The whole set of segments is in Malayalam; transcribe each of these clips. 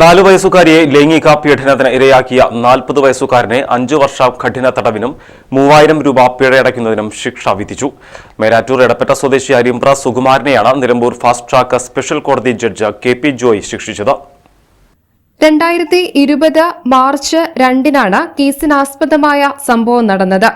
നാലു വയസ്സുകാരിയെ ലൈംഗിക പീഡനത്തിന് ഇരയാക്കിയ നാൽപ്പത് വയസ്സുകാരനെ അഞ്ചു വർഷ കഠിന തടവിനും മൂവായിരം രൂപ പിഴയടയ്ക്കുന്നതിനും ശിക്ഷ വിധിച്ചു. മേരാറ്റൂർ ഇടപ്പെട്ട സ്വദേശി അരിമ്പ്ര സുകുമാരനെയാണ് നിലമ്പൂർ ഫാസ്റ്റ് ട്രാക്ക് സ്പെഷ്യൽ കോടതി ജഡ്ജ് കെ പി ജോയ് ശിക്ഷിച്ചത്. രണ്ടായിരത്തി ഇരുപത് മാർച്ച് രണ്ടിനാണ് കേസിനാസ്പദമായ സംഭവം നടന്നത്.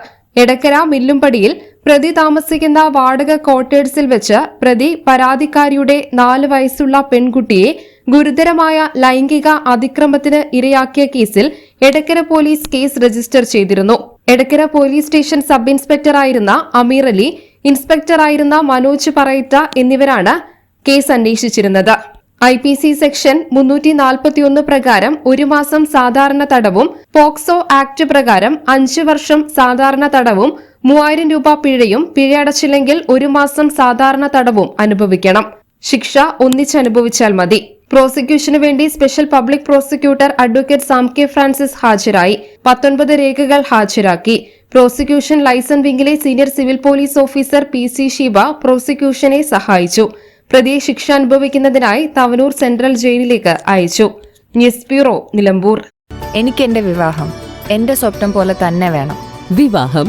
എടക്കര മില്ലുംപടിയിൽ പ്രതി താമസിക്കുന്ന വാടക ക്വാർട്ടേഴ്സിൽ വെച്ച് പ്രതി പരാതിക്കാരിയുടെ നാല് വയസ്സുള്ള പെൺകുട്ടിയെ ഗുരുതരമായ ലൈംഗിക അതിക്രമത്തിന് ഇരയാക്കിയ കേസിൽ എടക്കര പോലീസ് കേസ് രജിസ്റ്റർ ചെയ്തിരുന്നു. എടക്കര പോലീസ് സ്റ്റേഷൻ സബ് ഇൻസ്പെക്ടറായിരുന്ന അമീർ അലി ഇൻസ്പെക്ടറായിരുന്ന മനോജ് പറയറ്റ എന്നിവരാണ് കേസ് അന്വേഷിച്ചിരുന്നത്. ഐ പി സി സെക്ഷൻ മുന്നൂറ്റി നാൽപ്പത്തിയൊന്ന് പ്രകാരം ഒരു മാസം സാധാരണ തടവും പോക്സോ ആക്ട് പ്രകാരം അഞ്ച് വർഷം സാധാരണ തടവും മൂവായിരം രൂപ പിഴയും പിഴയടച്ചില്ലെങ്കിൽ ഒരു മാസം സാധാരണ തടവും അനുഭവിക്കണം. ശിക്ഷ ഒന്നിച്ചനുഭവിച്ചാൽ മതി. പ്രോസിക്യൂഷനു വേണ്ടി special public prosecutor advocate Sam K Francis ഹാജരായി. പത്തൊൻപത് രേഖകൾ ഹാജരാക്കി. Prosecution liaison വിംഗിലെ senior civil police officer P C Shiva പ്രോസിക്യൂഷനെ സഹായിച്ചു. പ്രതിയെ ശിക്ഷ അനുഭവിക്കുന്നതിനായി തവനൂർ സെൻട്രൽ ജയിലിലേക്ക് അയച്ചു. News bureau Nilambur. എനിക്ക് എന്റെ വിവാഹം. എന്റെ സ്വപ്നം പോലെ തന്നെ വേണം. വിവാഹം